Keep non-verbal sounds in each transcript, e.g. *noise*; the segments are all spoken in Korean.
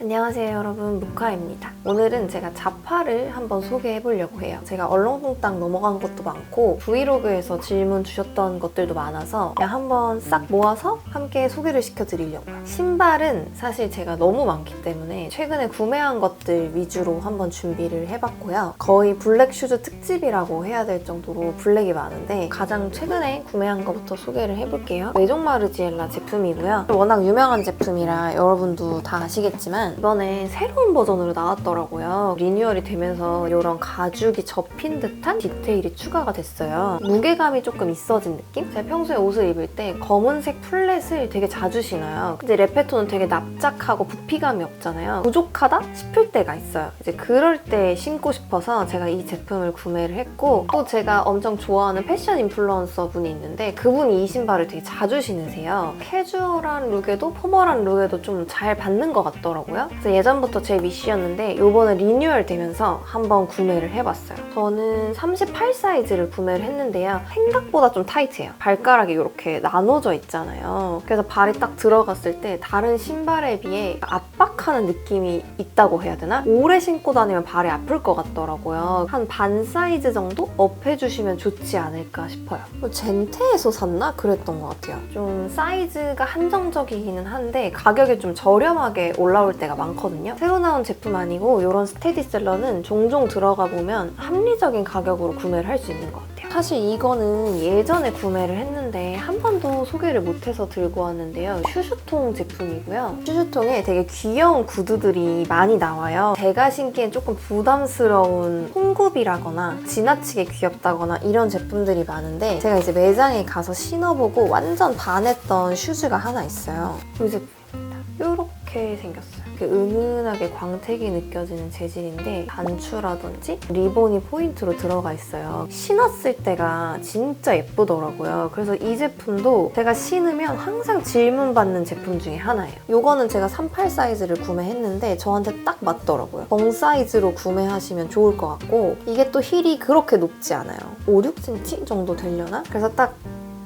안녕하세요 여러분. 무카입니다. 오늘은 제가 자파를 한번 소개해 보려고 해요. 제가 얼렁뚱땅 넘어간 것도 많고 브이로그에서 질문 주셨던 것들도 많아서 그냥 한번 싹 모아서 함께 소개를 시켜 드리려고요. 신발은 사실 제가 너무 많기 때문에 최근에 구매한 것들 위주로 한번 준비를 해봤고요. 거의 블랙 슈즈 특집이라고 해야 될 정도로 블랙이 많은데 가장 최근에 구매한 것부터 소개를 해볼게요. 메종 마르지엘라 제품이고요. 워낙 유명한 제품이라 여러분도 다 아시겠지만 이번에 새로운 버전으로 나왔더라고요. 리뉴얼이 되면서 이런 가죽이 접힌 듯한 디테일이 추가가 됐어요. 무게감이 조금 있어진 느낌? 제가 평소에 옷을 입을 때 검은색 플랫을 되게 자주 신어요. 근데 레페토는 되게 납작하고 부피감이 없잖아요. 부족하다 싶을 때가 있어요. 이제 그럴 때 신고 싶어서 제가 이 제품을 구매를 했고 또 제가 엄청 좋아하는 패션 인플루언서 분이 있는데 그분이 이 신발을 되게 자주 신으세요. 캐주얼한 룩에도 포멀한 룩에도 좀 잘 받는 것 같더라고요. 그래서 예전부터 제 위시였는데 이번에 리뉴얼 되면서 한번 구매를 해봤어요. 저는 38 사이즈를 구매를 했는데요. 생각보다 좀 타이트해요. 발가락이 이렇게 나눠져 있잖아요. 그래서 발이 딱 들어갔을 때 다른 신발에 비해 압박하는 느낌이 있다고 해야 되나? 오래 신고 다니면 발이 아플 것 같더라고요. 한 반 사이즈 정도 업해주시면 좋지 않을까 싶어요. 뭐 젠테에서 샀나? 그랬던 것 같아요. 좀 사이즈가 한정적이기는 한데 가격이 좀 저렴하게 올라올 때가 많거든요. 새로 나온 제품 아니고 이런 스테디셀러는 종종 들어가 보면 합리적인 가격으로 구매를 할 수 있는 것 같아요. 사실 이거는 예전에 구매를 했는데 한 번도 소개를 못해서 들고 왔는데요. 슈슈통 제품이고요. 슈슈통에 되게 귀여운 구두들이 많이 나와요. 제가 신기엔 조금 부담스러운 홍굽이라거나 지나치게 귀엽다거나 이런 제품들이 많은데 제가 이제 매장에 가서 신어보고 완전 반했던 슈즈가 하나 있어요. 이 제품입니다. 이렇게 생겼어요. 은은하게 광택이 느껴지는 재질인데 단추라든지 리본이 포인트로 들어가 있어요. 신었을 때가 진짜 예쁘더라고요. 그래서 이 제품도 제가 신으면 항상 질문 받는 제품 중에 하나예요. 이거는 제가 38 사이즈를 구매했는데 저한테 딱 맞더라고요. 정 사이즈로 구매하시면 좋을 것 같고 이게 또 힐이 그렇게 높지 않아요. 5, 6cm 정도 되려나? 그래서 딱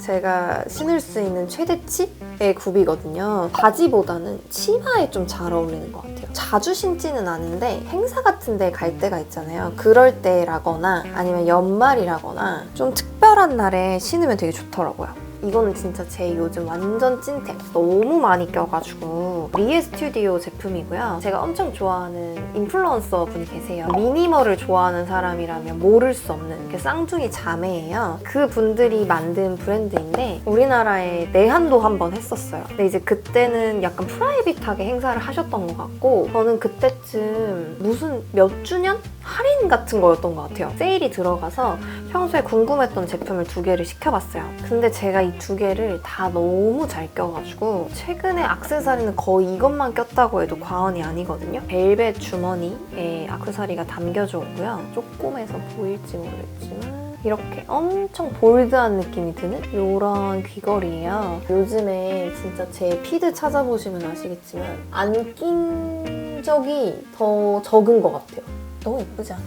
제가 신을 수 있는 최대치의 굽이거든요. 바지보다는 치마에 좀 잘 어울리는 것 같아요. 자주 신지는 않은데 행사 같은 데 갈 때가 있잖아요. 그럴 때라거나 아니면 연말이라거나 좀 특별한 날에 신으면 되게 좋더라고요. 이거는 진짜 제 요즘 완전 찐템. 너무 많이 껴가지고. 리에 스튜디오 제품이고요. 제가 엄청 좋아하는 인플루언서 분이 계세요. 미니멀을 좋아하는 사람이라면 모를 수 없는 이렇게 쌍둥이 자매예요. 그 분들이 만든 브랜드인데 우리나라에 내한도 한번 했었어요. 근데 이제 그때는 약간 프라이빗하게 행사를 하셨던 것 같고 저는 그때쯤 무슨 몇 주년? 할인 같은 거였던 것 같아요. 세일이 들어가서 평소에 궁금했던 제품을 두 개를 시켜봤어요. 근데 제가 이 두 개를 다 너무 잘 껴가지고 최근에 악세사리는 거의 이것만 꼈다고 해도 과언이 아니거든요. 벨벳 주머니에 악세사리가 담겨져 오고요. 조금해서 보일지 모르겠지만 이렇게 엄청 볼드한 느낌이 드는 이런 귀걸이에요. 요즘에 진짜 제 피드 찾아보시면 아시겠지만 안 낀 적이 더 적은 것 같아요. 너무 예쁘지 않아요?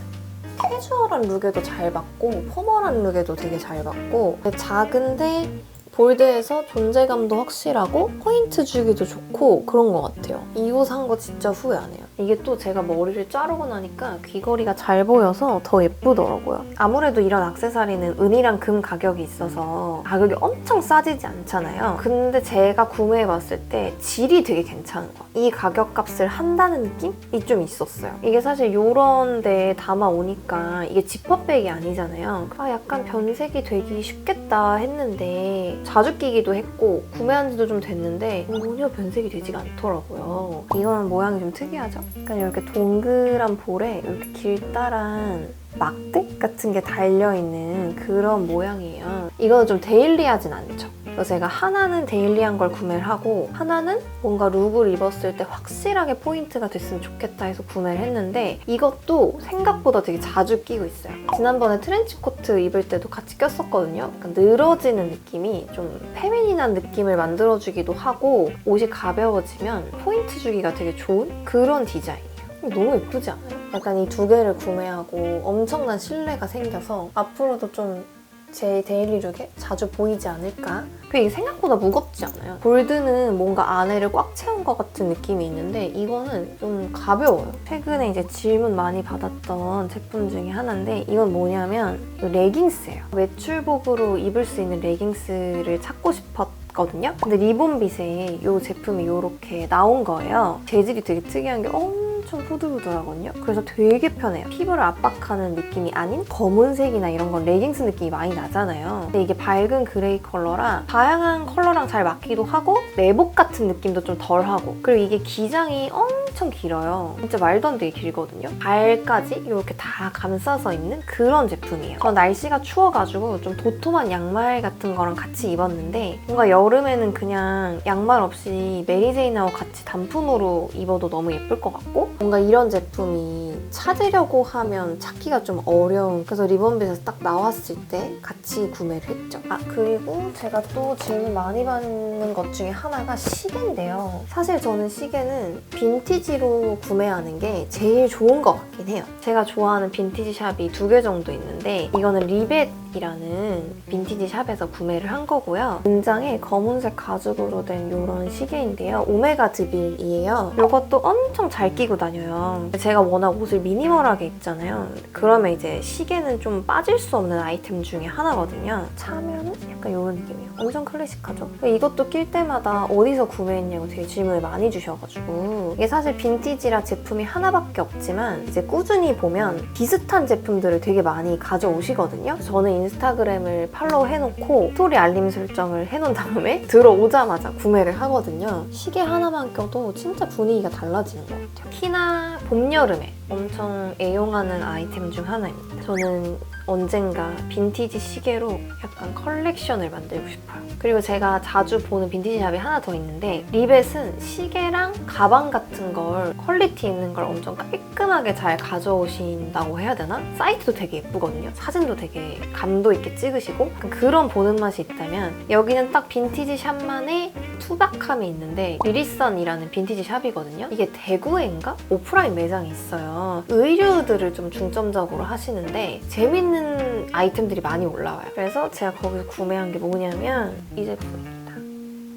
캐주얼한 룩에도 잘 받고 포멀한 룩에도 되게 잘 받고 작은데 볼드해서 존재감도 확실하고 포인트 주기도 좋고 그런 것 같아요. 이 옷 산 거 진짜 후회 안 해요. 이게 또 제가 머리를 자르고 나니까 귀걸이가 잘 보여서 더 예쁘더라고요. 아무래도 이런 악세사리는 은이랑 금 가격이 있어서 가격이 엄청 싸지지 않잖아요. 근데 제가 구매해봤을 때 질이 되게 괜찮은 거예요. 이 가격값을 한다는 느낌이 좀 있었어요. 이게 사실 이런 데에 담아오니까 이게 지퍼백이 아니잖아요. 아 약간 변색이 되기 쉽겠다 했는데 자주 끼기도 했고 구매한 지도 좀 됐는데 전혀 변색이 되지가 않더라고요. 이거는 모양이 좀 특이하죠? 약간 이렇게 동그란 볼에 이렇게 길다란 막대 같은 게 달려있는 그런 모양이에요. 이거는 좀 데일리하진 않죠. 그래서 제가 하나는 데일리한 걸 구매를 하고 하나는 뭔가 룩을 입었을 때 확실하게 포인트가 됐으면 좋겠다 해서 구매를 했는데 이것도 생각보다 되게 자주 끼고 있어요. 지난번에 트렌치코트 입을 때도 같이 꼈었거든요. 약간 늘어지는 느낌이 좀 페미닌한 느낌을 만들어주기도 하고 옷이 가벼워지면 포인트 주기가 되게 좋은 그런 디자인이에요. 너무 예쁘지 않아요? 약간 이 두 개를 구매하고 엄청난 신뢰가 생겨서 앞으로도 좀 제 데일리룩에 자주 보이지 않을까? 이게 생각보다 무겁지 않아요. 골드는 뭔가 안에를 꽉 채운 것 같은 느낌이 있는데 이거는 좀 가벼워요. 최근에 이제 질문 많이 받았던 제품 중에 하나인데 이건 뭐냐면 이 레깅스예요. 외출복으로 입을 수 있는 레깅스를 찾고 싶었거든요. 근데 리본빗에 이 제품이 이렇게 나온 거예요. 재질이 되게 특이한 게 엄청 부들부들하거든요. 그래서 되게 편해요. 피부를 압박하는 느낌이 아닌 검은색이나 이런 건 레깅스 느낌이 많이 나잖아요. 근데 이게 밝은 그레이 컬러라 다양한 컬러랑 잘 맞기도 하고 내복 같은 느낌도 좀 덜하고 그리고 이게 기장이 엄청 길어요. 진짜 말도 안 되게 길거든요. 발까지 이렇게 다 감싸서 입는 그런 제품이에요. 저 날씨가 추워가지고 좀 도톰한 양말 같은 거랑 같이 입었는데 뭔가 여름에는 그냥 양말 없이 메리제인하고 같이 단품으로 입어도 너무 예쁠 것 같고 뭔가 이런 제품이 찾으려고 하면 찾기가 좀 어려운 그래서 리본빗에서 딱 나왔을 때 같이 구매를 했죠. 아 그리고 제가 또 질문 많이 받는 것 중에 하나가 시계인데요. 사실 저는 시계는 빈티지로 구매하는 게 제일 좋은 것 같긴 해요. 제가 좋아하는 빈티지 샵이 두 개 정도 있는데 이거는 리벳 이라는 빈티지 샵에서 구매를 한 거고요. 문장에 검은색 가죽으로 된 이런 시계인데요. 오메가 드빌이에요. 이것도 엄청 잘 끼고 다녀요. 제가 워낙 옷을 미니멀하게 입잖아요. 그러면 이제 시계는 좀 빠질 수 없는 아이템 중에 하나거든요. 차면은 약간 이런 느낌이에요. 엄청 클래식하죠? 이것도 낄 때마다 어디서 구매했냐고 되게 질문을 많이 주셔가지고 이게 사실 빈티지라 제품이 하나밖에 없지만 이제 꾸준히 보면 비슷한 제품들을 되게 많이 가져오시거든요. 저는 인스타그램을 팔로우 해놓고 스토리 알림 설정을 해놓은 다음에 *laughs* 들어오자마자 구매를 하거든요. 시계 하나만 껴도 진짜 분위기가 달라지는 것 같아요. 특히나 봄, 여름에 엄청 애용하는 아이템 중 하나입니다. 저는 언젠가 빈티지 시계로 약간 컬렉션을 만들고 싶어요. 그리고 제가 자주 보는 빈티지 샵이 하나 더 있는데 리벳은 시계랑 가방 같은 걸 퀄리티 있는 걸 엄청 깔끔하게 잘 가져오신다고 해야 되나? 사이트도 되게 예쁘거든요. 사진도 되게 감도 있게 찍으시고 그런 보는 맛이 있다면 여기는 딱 빈티지 샵만의 투박함이 있는데 리리선이라는 빈티지 샵이거든요. 이게 대구에인가? 오프라인 매장이 있어요. 의류들을 좀 중점적으로 하시는데 재밌는 아이템들이 많이 올라와요. 그래서 제가 거기서 구매한 게 뭐냐면 이 제품입니다.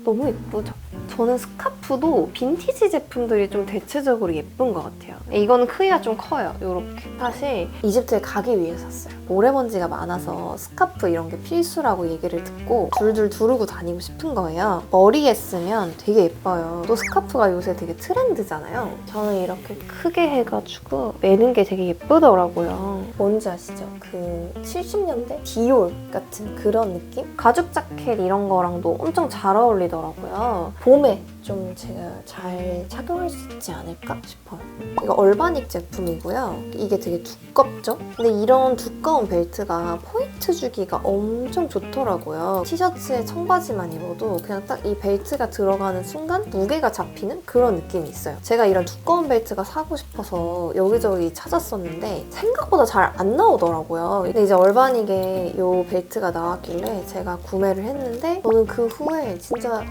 너무 예쁘죠? 저는 스카프도 빈티지 제품들이 좀 대체적으로 예쁜 것 같아요. 이거는 크기가 좀 커요. 이렇게. 사실 이집트에 가기 위해 샀어요. 모래먼지가 많아서 스카프 이런 게 필수라고 얘기를 듣고 줄줄 두르고 다니고 싶은 거예요. 머리에 쓰면 되게 예뻐요. 또 스카프가 요새 되게 트렌드잖아요. 저는 이렇게 크게 해가지고 매는 게 되게 예쁘더라고요. 뭔지 아시죠? 그 70년대 디올 같은 그런 느낌? 가죽 자켓 이런 거랑도 엄청 잘 어울리더라고요. 봄에 좀 제가 잘 착용할 수 있지 않을까 싶어요. 이거 얼바닉 제품이고요. 이게 되게 두껍죠? 근데 이런 두꺼운 벨트가 포인트 주기가 엄청 좋더라고요. 티셔츠에 청바지만 입어도 그냥 딱 이 벨트가 들어가는 순간 무게가 잡히는 그런 느낌이 있어요. 제가 이런 두꺼운 벨트가 사고 싶어서 여기저기 찾았었는데 생각보다 잘 안 나오더라고요. 근데 이제 얼바닉에 이 벨트가 나왔길래 제가 구매를 했는데 저는 그 후에 진짜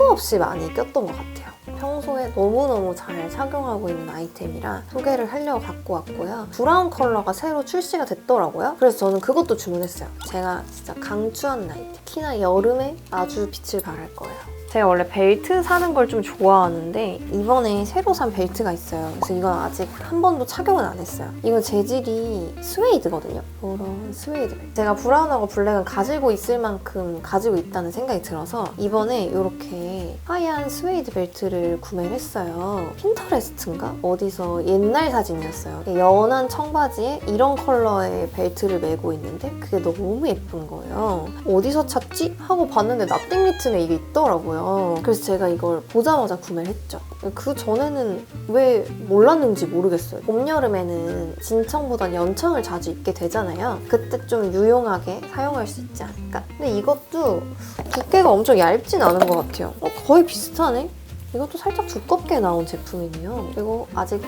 수도 없이 많이 꼈던 것 같아요. 평소에 너무너무 잘 착용하고 있는 아이템이라 소개를 하려고 갖고 왔고요. 브라운 컬러가 새로 출시가 됐더라고요. 그래서 저는 그것도 주문했어요. 제가 진짜 강추하는 아이템. 특히나 여름에 아주 빛을 발할 거예요. 제가 원래 벨트 사는 걸 좀 좋아하는데 이번에 새로 산 벨트가 있어요. 그래서 이건 아직 한 번도 착용은 안 했어요. 이건 재질이 스웨이드거든요. 이런 스웨이드. 제가 브라운하고 블랙은 가지고 있을 만큼 가지고 있다는 생각이 들어서 이번에 이렇게 하얀 스웨이드 벨트를 구매를 했어요. 핀터레스트인가? 어디서 옛날 사진이었어요. 연한 청바지에 이런 컬러의 벨트를 메고 있는데 그게 너무 예쁜 거예요. 어디서 찾지? 하고 봤는데 나띵 리튼에 이게 있더라고요. 그래서 제가 이걸 보자마자 구매를 했죠. 그 전에는 왜 몰랐는지 모르겠어요. 봄, 여름에는 진청보단 연청을 자주 입게 되잖아요. 그때 좀 유용하게 사용할 수 있지 않을까? 근데 이것도 두께가 엄청 얇진 않은 것 같아요. 어, 거의 비슷하네? 이것도 살짝 두껍게 나온 제품이네요. 그리고 아직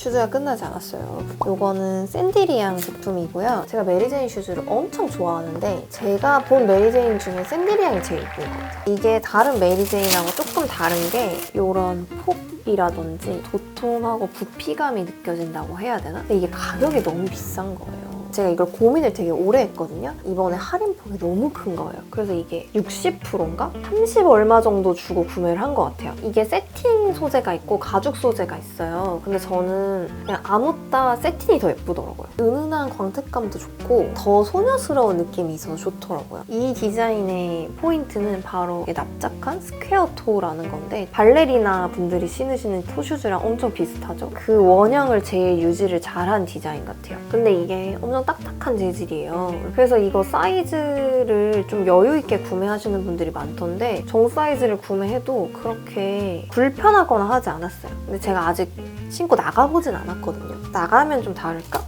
슈즈가 끝나지 않았어요. 이거는 샌디리앙 제품이고요. 제가 메리제인 슈즈를 엄청 좋아하는데 제가 본 메리제인 중에 샌디리앙이 제일 예쁜 것 같아요. 이게 다른 메리제인하고 조금 다른 게 이런 폭이라든지 도톰하고 부피감이 느껴진다고 해야 되나? 근데 이게 가격이 너무 비싼 거예요. 제가 이걸 고민을 되게 오래 했거든요. 이번에 할인폭이 너무 큰 거예요. 그래서 이게 60%인가? 30 얼마 정도 주고 구매를 한 것 같아요. 이게 세팅 소재가 있고 가죽 소재가 있어요. 근데 저는 그냥 아무따 세팅이 더 예쁘더라고요. 은은한 광택감도 좋고 더 소녀스러운 느낌이 있어서 좋더라고요. 이 디자인의 포인트는 바로 납작한 스퀘어 토라는 건데 발레리나 분들이 신으시는 토슈즈랑 엄청 비슷하죠? 그 원형을 제일 유지를 잘한 디자인 같아요. 근데 이게 엄청 딱딱한 재질이에요. 그래서 이거 사이즈를 좀 여유 있게 구매하시는 분들이 많던데 정 사이즈를 구매해도 그렇게 불편하거나 하지 않았어요. 근데 제가 아직 신고 나가보진 않았거든요. 나가면 좀 다를까?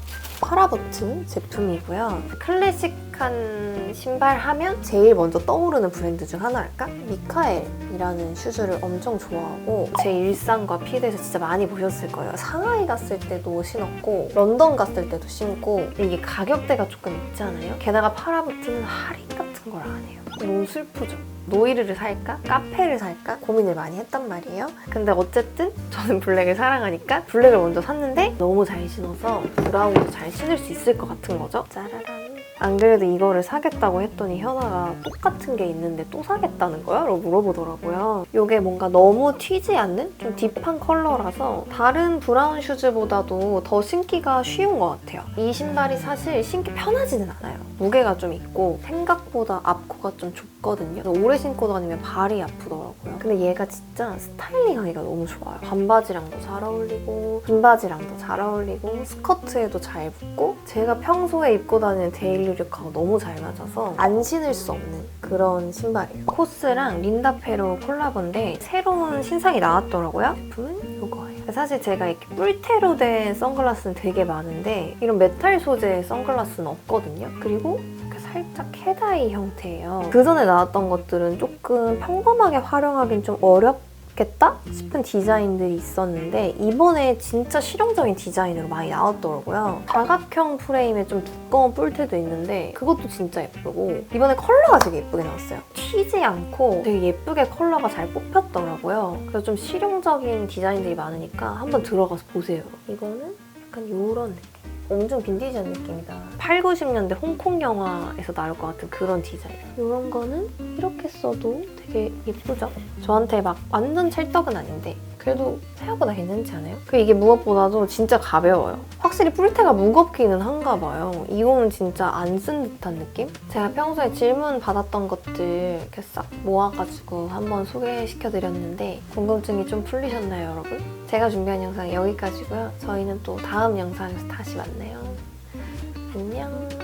파라버튼 제품이고요. 클래식한 신발 하면 제일 먼저 떠오르는 브랜드 중 하나랄까? 미카엘이라는 슈즈를 엄청 좋아하고 제 일상과 피드에서 진짜 많이 보셨을 거예요. 상하이 갔을 때도 신었고 런던 갔을 때도 신고 이게 가격대가 조금 있잖아요. 게다가 파라버튼은 할인 같은 걸 안 해요. 너무 슬프죠. 노이르를 살까? 카페를 살까? 고민을 많이 했단 말이에요. 근데 어쨌든 저는 블랙을 사랑하니까 블랙을 먼저 샀는데 너무 잘 신어서 브라운도 잘 신을 수 있을 것 같은 거죠. 짜라란. 안 그래도 이거를 사겠다고 했더니 현아가 똑같은 게 있는데 또 사겠다는 거야? 라고 물어보더라고요. 이게 뭔가 너무 튀지 않는 좀 딥한 컬러라서 다른 브라운 슈즈보다도 더 신기가 쉬운 것 같아요. 이 신발이 사실 신기 편하지는 않아요. 무게가 좀 있고 생각보다 앞코가 좀 좁거든요. 오래 신고 다니면 발이 아프더라고요. 근데 얘가 진짜 스타일링하기가 너무 좋아요. 반바지랑도 잘 어울리고 긴 바지랑도 잘 어울리고 스커트에도 잘 붙고 제가 평소에 입고 다니는 데일리 룩하고 너무 잘 맞아서 안 신을 수 없는 그런 신발이에요. 코스랑 린다페로 콜라보인데 새로운 신상이 나왔더라고요. 제품은 이거예요. 사실 제가 이렇게 뿔테로 된 선글라스는 되게 많은데 이런 메탈 소재의 선글라스는 없거든요. 그리고 살짝 헤다이 형태예요. 그 전에 나왔던 것들은 조금 평범하게 활용하긴 좀 어렵 겠다 싶은 디자인들이 있었는데 이번에 진짜 실용적인 디자인으로 많이 나왔더라고요. 다각형 프레임에 좀 두꺼운 뿔테도 있는데 그것도 진짜 예쁘고 이번에 컬러가 되게 예쁘게 나왔어요. 튀지 않고 되게 예쁘게 컬러가 잘 뽑혔더라고요. 그래서 좀 실용적인 디자인들이 많으니까 한번 들어가서 보세요. 이거는 약간 이런 느낌. 엄청 빈티지한 느낌이다. 8, 90년대 홍콩 영화에서 나올 것 같은 그런 디자인. 이런 거는 이렇게 써도 되게 예쁘죠? 저한테 막 완전 찰떡은 아닌데 그래도 생각보다 괜찮지 않아요? 그 이게 무엇보다도 진짜 가벼워요. 확실히 뿔테가 무겁기는 한가 봐요. 이거는 진짜 안 쓴 듯한 느낌? 제가 평소에 질문 받았던 것들 이렇게 싹 모아가지고 한번 소개시켜드렸는데 궁금증이 좀 풀리셨나요, 여러분? 제가 준비한 영상 여기까지고요. 저희는 또 다음 영상에서 다시 만나요. 안녕.